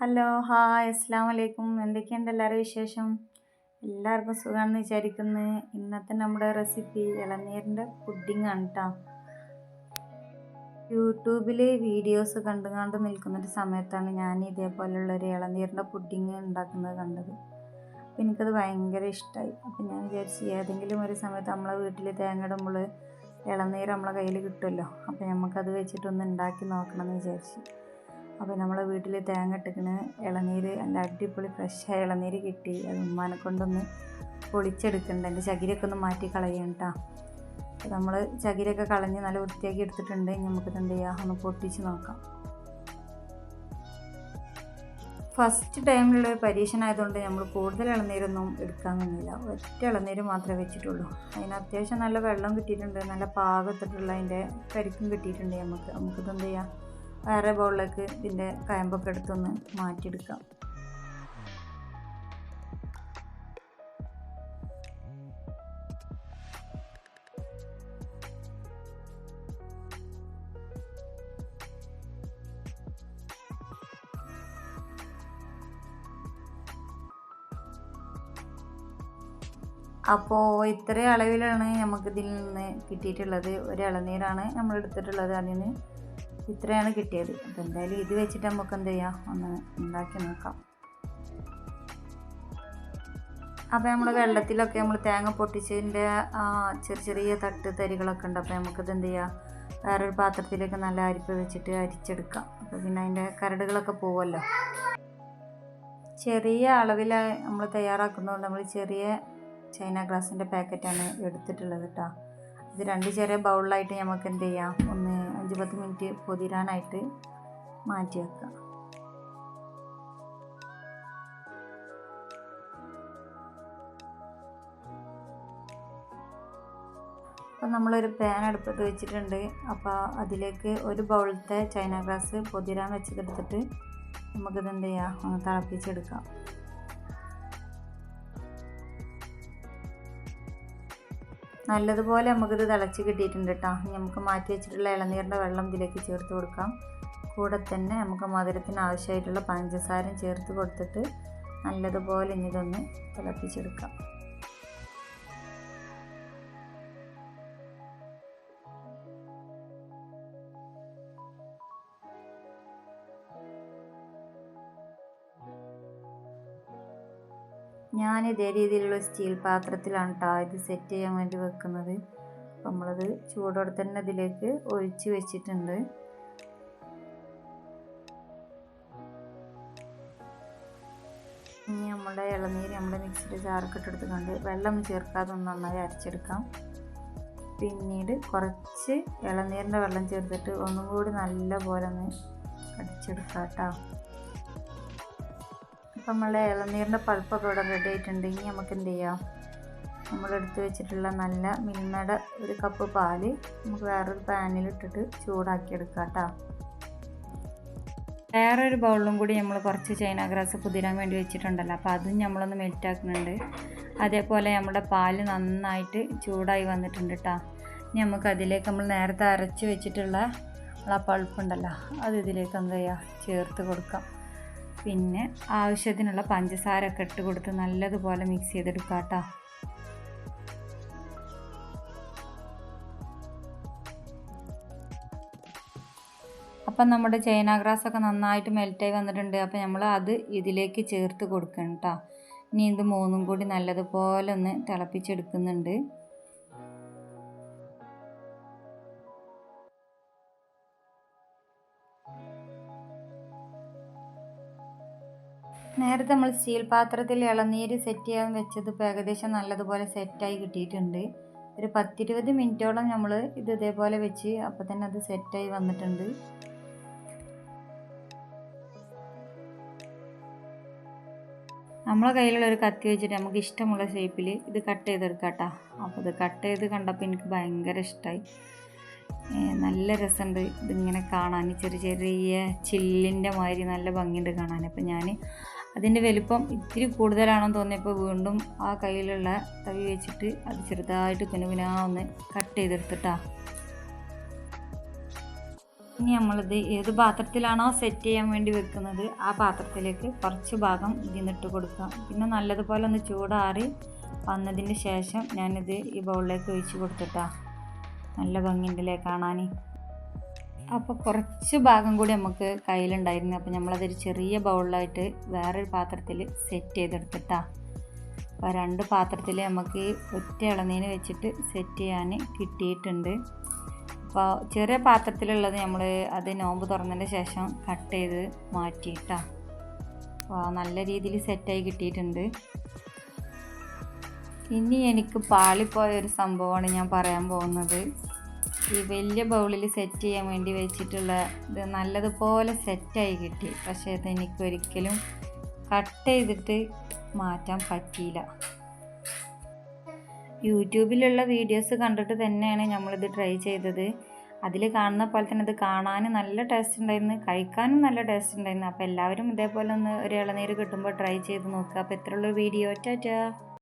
Hello hi അസ്സാം വലൈക്കും എന്തൊക്കെയുണ്ട് എല്ലാവരും വിശേഷം? എല്ലാവർക്കും സുഖമാണെന്ന് വിചാരിക്കുന്നു. ഇന്നത്തെ നമ്മുടെ റെസിപ്പി ഇളനീരിന്റെ പുഡിംഗ് ആണ് കേട്ടോ യൂട്യൂബിൽ വീഡിയോസ് കണ്ടു കണ്ട് നിൽക്കുന്നൊരു സമയത്താണ് ഞാൻ ഇതേപോലെയുള്ള ഒരു ഇളനീരിന്റെ പുഡിംഗ് ഉണ്ടാക്കുന്നത് കണ്ടത്. അപ്പോൾ എനിക്കത് ഭയങ്കര ഇഷ്ടമായി അപ്പം ഞാൻ വിചാരിച്ചു ഏതെങ്കിലും ഒരു സമയത്ത് നമ്മളെ വീട്ടിൽ തേങ്ങ ഇടുമ്പോൾ ഇളനീർ നമ്മളെ കയ്യിൽ കിട്ടുമല്ലോ. അപ്പോൾ നമുക്കത് വെച്ചിട്ടൊന്ന് ഉണ്ടാക്കി നോക്കണമെന്ന് വിചാരിച്ചു. അപ്പോൾ നമ്മളെ വീട്ടിൽ തേങ്ങ ഇട്ടിക്കണ് ഇളനീര് നല്ല അടിപൊളി ഫ്രഷായ ഇളനീര് കിട്ടി. അത് ഉമ്മാനെ കൊണ്ടൊന്ന് പൊളിച്ചെടുക്കുന്നുണ്ട് എന്റെ ചകിരിയൊക്കെ ഒന്ന് മാറ്റി കളയണം കേട്ടോ നമ്മൾ ചകിരിയൊക്കെ കളഞ്ഞ് നല്ല വൃത്തിയാക്കി എടുത്തിട്ടുണ്ട്. നമുക്കിത് എന്ത് ചെയ്യാം? ഒന്ന് പൊട്ടിച്ച് നോക്കാം. ഫസ്റ്റ് ടൈമിലുള്ള ഒരു പരീക്ഷണമായതുകൊണ്ട് നമ്മൾ കൂടുതൽ ഇളനീരൊന്നും എടുക്കാൻ നിന്നില്ല. ഒറ്റ ഇളനീര് മാത്രമേ വെച്ചിട്ടുള്ളൂ. അതിന് അത്യാവശ്യം നല്ല വെള്ളം കിട്ടിയിട്ടുണ്ട്. നല്ല പാകത്തിട്ടുള്ള അതിന്റെ കരിക്കും കിട്ടിയിട്ടുണ്ട്. നമുക്ക് നമുക്കിത് എന്ത് ചെയ്യാം? വേറെ ബൗളിലേക്ക് ഇതിന്റെ കയമ്പൊക്കെ എടുത്തൊന്ന് മാറ്റിയെടുക്കാം. അപ്പോൾ ഇത്ര അളവിലാണ് നമുക്കിതിൽ നിന്ന് കിട്ടിയിട്ടുള്ളത്. ഒരു ഇളനീരാണ് നമ്മൾ എടുത്തിട്ടുള്ളത് അതിൽ നിന്ന് ഇത്രയാണ് കിട്ടിയത്. അപ്പോൾ എന്തായാലും ഇത് വെച്ചിട്ട് നമുക്ക് എന്ത് ചെയ്യാം? ഒന്ന് ഉണ്ടാക്കി നോക്കാം. അപ്പോൾ നമ്മൾ വെള്ളത്തിലൊക്കെ നമ്മൾ തേങ്ങ പൊട്ടിച്ചതിന്റെ ചെറിയ ചെറിയ തട്ട് തരികളൊക്കെ ഉണ്ട്. അപ്പോൾ നമുക്കിത് എന്ത് ചെയ്യാം? വേറൊരു പാത്രത്തിലേക്ക് നല്ല അരിപ്പ് വെച്ചിട്ട് അരിച്ചെടുക്കാം. അപ്പോൾ പിന്നെ അതിന്റെ കരടുകളൊക്കെ പോവുമല്ലോ ചെറിയ അളവിൽ നമ്മൾ തയ്യാറാക്കുന്നതുകൊണ്ട് നമ്മൾ ചെറിയ ചൈന ഗ്ലാസിന്റെ പാക്കറ്റാണ് എടുത്തിട്ടുള്ളത് കേട്ടോ ഇത് രണ്ട് ചെറിയ ബൗളിലായിട്ട് നമുക്ക് എന്ത് ചെയ്യാം? ഒന്ന് അഞ്ച് പത്ത് മിനിറ്റ് പൊതിരാനായിട്ട് മാറ്റി വെക്കാം. അപ്പം നമ്മളൊരു പാൻ അടുപ്പത്ത് വെച്ചിട്ടുണ്ട്. അപ്പോൾ അതിലേക്ക് ഒരു ബൗളത്തെ ചൈന ഗ്ലാസ് പൊതിരാൻ വെച്ചതെടുത്തിട്ട് നമുക്കിത് എന്ത് ചെയ്യാം? ഒന്ന് തിളപ്പിച്ചെടുക്കാം. നല്ലതുപോലെ നമുക്കിത് തിളച്ച് കിട്ടിയിട്ടുണ്ട് കേട്ടോ ഇനി നമുക്ക് മാറ്റി വെച്ചിട്ടുള്ള ഇളനീരിന്റെ വെള്ളം ഇതിലേക്ക് ചേർത്ത് കൊടുക്കാം. കൂടെ തന്നെ നമുക്ക് മധുരത്തിന് ആവശ്യമായിട്ടുള്ള പഞ്ചസാരയും ചേർത്ത് കൊടുത്തിട്ട് നല്ലതുപോലെ ഇനി ഇതൊന്ന് തിളപ്പിച്ചെടുക്കാം. ഞാൻ ഇതേ രീതിയിലുള്ള സ്റ്റീൽ പാത്രത്തിലാണ് കേട്ടോ ഇത് സെറ്റ് ചെയ്യാൻ വേണ്ടി വെക്കുന്നത്. നമ്മളത് ചൂടോടെ തന്നെ ഇതിലേക്ക് ഒഴിച്ച് വെച്ചിട്ടുണ്ട്. ഇനി നമ്മുടെ ഇളനീര് നമ്മുടെ മിക്സിയുടെ ചാർക്ക് കണ്ട് വെള്ളം ചേർക്കാതെ ഒന്ന് നന്നായി അരച്ചെടുക്കാം. പിന്നീട് കുറച്ച് ഇളനീരിന്റെ വെള്ളം ചേർത്തിട്ട് ഒന്നും കൂടി നല്ല പോലെ ഒന്ന് അടിച്ചെടുക്കാം കേട്ടോ അപ്പം നമ്മളെ ഇളനീരിന്റെ പൾപ്പൊക്കെ ഇവിടെ റെഡി ആയിട്ടുണ്ട്. ഇനി നമുക്ക് എന്ത് ചെയ്യാം നമ്മളെടുത്ത് വെച്ചിട്ടുള്ള നല്ല മിൽമയുടെ ഒരു കപ്പ് പാൽ നമുക്ക് വേറൊരു പാനിലിട്ടിട്ട് ചൂടാക്കിയെടുക്കാം കേട്ടോ. വേറൊരു ബൗളിലും കൂടി നമ്മൾ കുറച്ച് ചൈന ഗ്രാസ് കുതിരാൻ വേണ്ടി വെച്ചിട്ടുണ്ടല്ലോ. അപ്പോൾ അതും നമ്മളൊന്ന് മെൽറ്റാക്കുന്നുണ്ട് അതേപോലെ നമ്മുടെ പാൽ നന്നായിട്ട് ചൂടായി വന്നിട്ടുണ്ട് കേട്ടോ. ഇനി നമുക്ക് അതിലേക്ക് നമ്മൾ നേരത്തെ അരച്ച് വെച്ചിട്ടുള്ള ആ പൾപ്പുണ്ടല്ലോ അത് ഇതിലേക്ക് എന്ത് ചെയ്യുക ചേർത്ത് കൊടുക്കാം. പിന്നെ ആവശ്യത്തിനുള്ള പഞ്ചസാര ഒക്കെ ഇട്ട് കൊടുത്ത് നല്ലതുപോലെ മിക്സ് ചെയ്തെടുക്കാം കേട്ടോ അപ്പം നമ്മുടെ ചൈന ഗ്രാസ് ഒക്കെ നന്നായിട്ട് മെൽറ്റായി വന്നിട്ടുണ്ട്. അപ്പോൾ നമ്മൾ അത് ഇതിലേക്ക് ചേർത്ത് കൊടുക്കണം കേട്ടോ ഇനി ഇത് മൂന്നും കൂടി നല്ലതുപോലെ ഒന്ന് തിളപ്പിച്ചെടുക്കുന്നുണ്ട്. നേരത്തെ നമ്മൾ സ്റ്റീൽ പാത്രത്തിൽ ഇളനീര് സെറ്റ് ചെയ്യാൻ വെച്ചത് ഇപ്പോൾ ഏകദേശം നല്ലതുപോലെ സെറ്റായി കിട്ടിയിട്ടുണ്ട്. ഒരു പത്തിരുപത് മിനിറ്റോളം നമ്മൾ ഇത് ഇതേപോലെ വെച്ച് അപ്പോൾ തന്നെ അത് സെറ്റായി വന്നിട്ടുണ്ട്. നമ്മളെ കയ്യിലുള്ള ഒരു കത്തി വെച്ചിട്ട് നമുക്ക് ഇഷ്ടമുള്ള ഷേപ്പിൽ ഇത് കട്ട് ചെയ്തെടുക്കാം കേട്ടോ അപ്പോൾ ഇത് കട്ട് ചെയ്ത് കണ്ടപ്പോൾ എനിക്ക് ഭയങ്കര ഇഷ്ടമായി നല്ല രസമുണ്ട് ഇതിങ്ങനെ കാണാൻ. ചെറിയ ചെറിയ ചില്ലിന്റെ മാതിരി നല്ല ഭംഗിയുണ്ട് കാണാൻ. അപ്പോൾ ഞാൻ അതിന്റെ വലിപ്പം ഇത്തിരി കൂടുതലാണെന്ന് തോന്നിയപ്പോൾ വീണ്ടും ആ കയ്യിലുള്ള തവി വെച്ചിട്ട് അത് ചെറുതായിട്ട് കുനുകുനാ ഒന്ന് കട്ട് ചെയ്തെടുത്തിട്ടാ. ഇനി നമ്മളിത് ഏത് പാത്രത്തിലാണോ സെറ്റ് ചെയ്യാൻ വേണ്ടി വെക്കുന്നത് ആ പാത്രത്തിലേക്ക് കുറച്ച് ഭാഗം ഇതിന്നിട്ട് കൊടുക്കാം. പിന്നെ നല്ലതുപോലെ ഒന്ന് ചൂടാറി വന്നതിന് ശേഷം ഞാനിത് ഈ ബൗളിലേക്ക് ഒഴിച്ച് കൊടുത്തിട്ടാ. നല്ല ഭംഗിയുണ്ടല്ലേ കാണാൻ അപ്പോൾ കുറച്ച് ഭാഗം കൂടി നമുക്ക് കയ്യിലുണ്ടായിരുന്നു. അപ്പോൾ നമ്മളതൊരു ചെറിയ ബൗളിലായിട്ട് വേറൊരു പാത്രത്തിൽ സെറ്റ് ചെയ്തെടുത്തിട്ടാ. അപ്പോൾ രണ്ട് പാത്രത്തിൽ നമുക്ക് ഒറ്റ ഇളനീര് വെച്ചിട്ട് സെറ്റ് ചെയ്യാൻ കിട്ടിയിട്ടുണ്ട്. അപ്പോൾ ചെറിയ പാത്രത്തിലുള്ളത് നമ്മൾ അത് നോമ്പ് തുറന്നതിന് ശേഷം കട്ട് ചെയ്ത് മാറ്റിയിട്ടാ. അപ്പോൾ നല്ല രീതിയിൽ സെറ്റായി കിട്ടിയിട്ടുണ്ട്. ഇനി എനിക്ക് പാളിപ്പോയ ഒരു സംഭവമാണ് ഞാൻ പറയാൻ പോകുന്നത്. ഈ വലിയ ബൗളിൽ സെറ്റ് ചെയ്യാൻ വേണ്ടി വെച്ചിട്ടുള്ള ഇത് നല്ലതുപോലെ സെറ്റായി കിട്ടി. പക്ഷേ അത് എനിക്കൊരിക്കലും കട്ട് ചെയ്തിട്ട് മാറ്റാൻ പറ്റിയില്ല. യൂട്യൂബിലുള്ള വീഡിയോസ് കണ്ടിട്ട് തന്നെയാണ് നമ്മളിത് ട്രൈ ചെയ്തത്. അതിൽ കാണുന്ന പോലെ തന്നെ ഇത് കാണാനും നല്ല ടേസ്റ്റ് ഉണ്ടായിരുന്നു കഴിക്കാനും നല്ല ടേസ്റ്റ് ഉണ്ടായിരുന്നു. അപ്പോൾ എല്ലാവരും ഇതേപോലെ ഒന്ന് ഒരു ഇളനീര് കിട്ടുമ്പോൾ ട്രൈ ചെയ്ത് നോക്കുക അപ്പോൾ ഇത്രയുള്ള വീഡിയോ ടാറ്റാ.